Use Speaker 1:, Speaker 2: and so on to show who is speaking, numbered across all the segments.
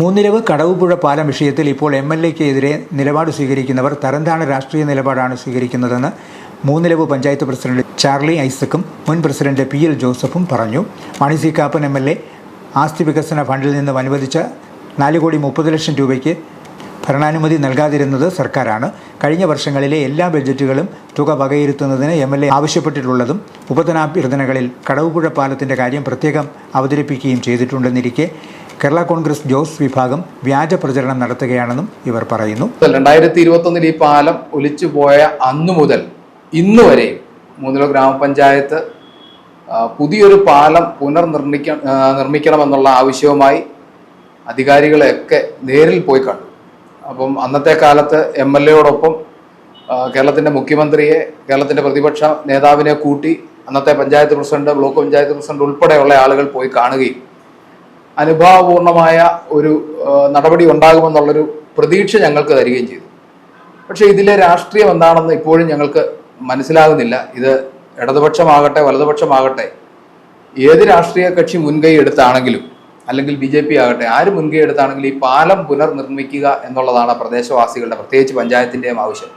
Speaker 1: മൂന്നിലവ് കടവുപുഴ പാലം വിഷയത്തിൽ ഇപ്പോൾ എം എൽ എക്കെതിരെ നിലപാട് സ്വീകരിക്കുന്നവർ തരംതാണ രാഷ്ട്രീയ നിലപാടാണ് സ്വീകരിക്കുന്നതെന്ന് മൂന്നിലവ് പഞ്ചായത്ത് പ്രസിഡന്റ് ചാർലി ഐസക്കും മുൻ പ്രസിഡന്റ് പി എൽ ജോസഫും പറഞ്ഞു. Mani C Kappan M L A ആസ്തി വികസന ഫണ്ടിൽ നിന്നും അനുവദിച്ച നാല് കോടി മുപ്പത് ലക്ഷം രൂപയ്ക്ക് ഭരണാനുമതി നൽകാതിരുന്നത് സർക്കാരാണ്. കഴിഞ്ഞ വർഷങ്ങളിലെ എല്ലാ ബഡ്ജറ്റുകളും തുക വകയിരുത്തുന്നതിന് എം എൽ എ ആവശ്യപ്പെട്ടിട്ടുള്ളതും ഉപധനാഭ്യർത്ഥനകളിൽ കടവുപുഴ പാലത്തിന്റെ കാര്യം പ്രത്യേകം അവതരിപ്പിക്കുകയും ചെയ്തിട്ടുണ്ടെന്നിരിക്കെ കേരള കോൺഗ്രസ് ജോസ് വിഭാഗം വ്യാജ പ്രചരണം നടത്തുകയാണെന്നും ഇവർ പറയുന്നു.
Speaker 2: രണ്ടായിരത്തി ഇരുപത്തി ഒന്നിൽ ഈ പാലം ഒലിച്ചു പോയ അന്നു മുതൽ ഇന്ന് വരെ മൂന്നിലോ ഗ്രാമപഞ്ചായത്ത് പുതിയൊരു പാലം പുനർനിർമ്മിക്ക നിർമ്മിക്കണമെന്നുള്ള ആവശ്യവുമായി അധികാരികളെയൊക്കെ നേരിൽ പോയി കണ്ടു. അപ്പം അന്നത്തെ കാലത്ത് എം എൽ എയോടൊപ്പം കേരളത്തിന്റെ മുഖ്യമന്ത്രിയെ കേരളത്തിന്റെ പ്രതിപക്ഷ നേതാവിനെ കൂട്ടി അന്നത്തെ panchayat president block panchayat president ഉൾപ്പെടെയുള്ള ആളുകൾ പോയി കാണുകയും അനുഭാവപൂർണമായ ഒരു നടപടി ഉണ്ടാകുമെന്നുള്ളൊരു പ്രതീക്ഷ ഞങ്ങൾക്ക് തരികയും ചെയ്തു. പക്ഷേ ഇതിലെ രാഷ്ട്രീയം എന്താണെന്ന് ഇപ്പോഴും ഞങ്ങൾക്ക് മനസ്സിലാകുന്നില്ല. ഇത് ഇടതുപക്ഷമാകട്ടെ വലതുപക്ഷമാകട്ടെ ഏത് രാഷ്ട്രീയ കക്ഷി മുൻകൈ എടുത്താണെങ്കിലും അല്ലെങ്കിൽ ബി ജെ പി ആകട്ടെ ആര് മുൻകൈ എടുത്താണെങ്കിലും ഈ പാലം പുനർനിർമ്മിക്കുക എന്നുള്ളതാണ് പ്രദേശവാസികളുടെ പ്രത്യേകിച്ച് പഞ്ചായത്തിന്റെയും ആവശ്യം.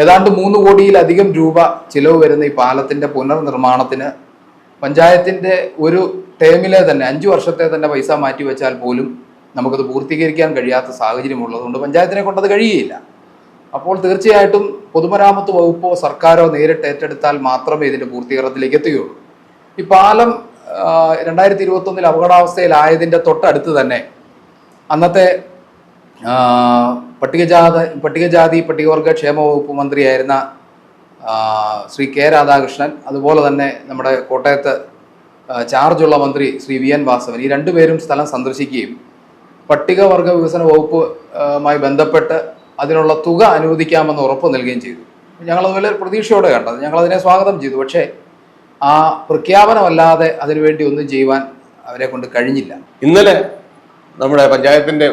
Speaker 2: ഏതാണ്ട് മൂന്ന് കോടിയിലധികം രൂപ ചിലവ് വരുന്ന ഈ പാലത്തിന്റെ പുനർനിർമ്മാണത്തിന് പഞ്ചായത്തിന്റെ ഒരു ടേമിലെ തന്നെ അഞ്ചു വർഷത്തെ തന്നെ പൈസ മാറ്റി വെച്ചാൽ പോലും നമുക്കത് പൂർത്തീകരിക്കാൻ കഴിയാത്ത സാഹചര്യം ഉള്ളതുകൊണ്ട് പഞ്ചായത്തിനെ കൊണ്ടത് കഴിയുകയില്ല. അപ്പോൾ തീർച്ചയായിട്ടും പൊതുമരാമത്ത് വകുപ്പോ സർക്കാരോ നേരിട്ട് ഏറ്റെടുത്താൽ മാത്രമേ ഇതിന്റെ പൂർത്തീകരണത്തിലേക്ക് എത്തുകയുള്ളൂ. ഈ പാലം രണ്ടായിരത്തി ഇരുപത്തി ഒന്നിൽ അപകടാവസ്ഥയിലായതിന്റെ തൊട്ടടുത്ത് തന്നെ അന്നത്തെ പട്ടികജാത പട്ടികജാതി പട്ടികവർഗ ക്ഷേമ വകുപ്പ് മന്ത്രിയായിരുന്ന ശ്രീ കെ രാധാകൃഷ്ണൻ അതുപോലെ തന്നെ നമ്മുടെ കോട്ടയത്ത് ചാർജുള്ള മന്ത്രി ശ്രീ വി എൻ വാസവൻ ഈ രണ്ടുപേരും സ്ഥലം സന്ദർശിക്കുകയും പട്ടികവർഗ വികസന വകുപ്പ് ആ, ബന്ധപ്പെട്ട് അതിനുള്ള തുക അനുവദിക്കാമെന്ന് ഉറപ്പ് നൽകുകയും ചെയ്തു. ഞങ്ങളത് വലിയ പ്രതീക്ഷയോടെ കണ്ടത്. ഞങ്ങളതിനെ സ്വാഗതം ചെയ്തു. പക്ഷേ ആ പ്രഖ്യാപനമല്ലാതെ അതിനുവേണ്ടി ഒന്നും ചെയ്യുവാൻ അവരെ കൊണ്ട് കഴിഞ്ഞില്ല.
Speaker 3: ഇന്നലെ നമ്മുടെ പഞ്ചായത്തിന്റെ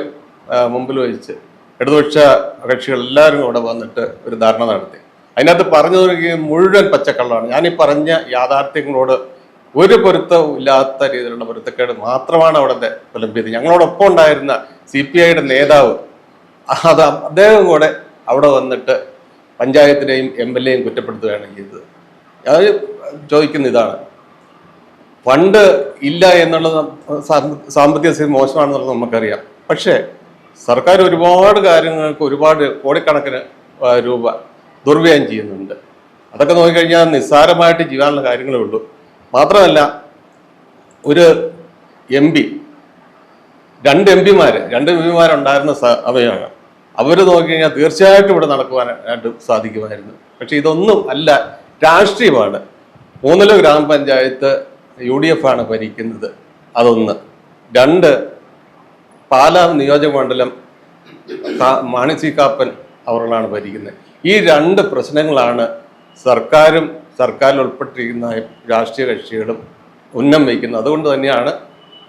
Speaker 3: ആ, മുമ്പിൽ വെച്ച് ഇടതുപക്ഷ കക്ഷികൾ എല്ലാവരും അവിടെ വന്നിട്ട് ഒരു ധാരണ നടത്തി. അതിനകത്ത് പറഞ്ഞു മുഴുവൻ പച്ചക്കള്ളാണ്. ഞാൻ ഈ പറഞ്ഞ യാഥാർത്ഥ്യങ്ങളോട് ഒരു പൊരുത്തവും ഇല്ലാത്ത രീതിയിലുള്ള പൊരുത്തക്കേട് മാത്രമാണ് അവിടുത്തെ പുലമ്പിയത് ഞങ്ങളോടൊപ്പം ഉണ്ടായിരുന്ന സി പി ഐയുടെ നേതാവ് അത് അദ്ദേഹം കൂടെ അവിടെ വന്നിട്ട് പഞ്ചായത്തിനെയും എം എൽ എയും കുറ്റപ്പെടുത്തുകയാണ് ചെയ്തത്. ഞാൻ ചോദിക്കുന്ന ഇതാണ്. ഫണ്ട് ഇല്ല എന്നുള്ളത് സാമ്പത്തിക സ്ഥിതി മോശമാണെന്നുള്ളത് നമുക്കറിയാം. പക്ഷേ സർക്കാർ ഒരുപാട് കാര്യങ്ങൾക്ക് ഒരുപാട് കോടിക്കണക്കിന് രൂപ ദുർവ്യയം ചെയ്യുന്നുണ്ട്. അതൊക്കെ നോക്കിക്കഴിഞ്ഞാൽ നിസ്സാരമായിട്ട് ചെയ്യാനുള്ള കാര്യങ്ങളേ ഉള്ളൂ. മാത്രമല്ല ഒരു എം പി രണ്ട് എം പിമാർ രണ്ട് എം പിമാരുണ്ടായിരുന്ന സമയമാണ് അവർ നോക്കിക്കഴിഞ്ഞാൽ തീർച്ചയായിട്ടും ഇവിടെ നടക്കുവാനായിട്ട് സാധിക്കുമായിരുന്നു. പക്ഷേ ഇതൊന്നും അല്ല രാഷ്ട്രീയമാണ്. മൂന്നിലോ ഗ്രാമപഞ്ചായത്ത് യു ഡി എഫ് ആണ് ഭരിക്കുന്നത്. അതൊന്ന്. രണ്ട് പാലാ നിയോജകമണ്ഡലം മാണിസി കാപ്പൻ അവരോടാണ് ഭരിക്കുന്നത്. ഈ രണ്ട് പ്രശ്നങ്ങളാണ് സർക്കാരും സർക്കാരിൽ ഉൾപ്പെട്ടിരിക്കുന്ന രാഷ്ട്രീയ കക്ഷികളും ഉന്നം വയ്ക്കുന്നത്. അതുകൊണ്ട് തന്നെയാണ്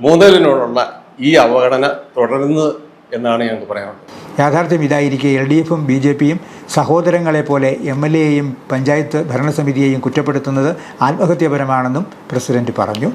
Speaker 3: മൂന്നലിനോടുള്ള ഈ അവഗണന തുടരുന്നത് എന്നാണ് ഞങ്ങൾക്ക് പറയാനുള്ളത്.
Speaker 1: യാഥാർത്ഥ്യം ഇതായിരിക്കെ എൽ ഡി എഫും ബി ജെ പിയും സഹോദരങ്ങളെ പോലെ എം എൽ എയെയും പഞ്ചായത്ത് ഭരണസമിതിയെയും കുറ്റപ്പെടുത്തുന്നത് ആത്മഹത്യാപരമാണെന്നും പ്രസിഡന്റ് പറഞ്ഞു.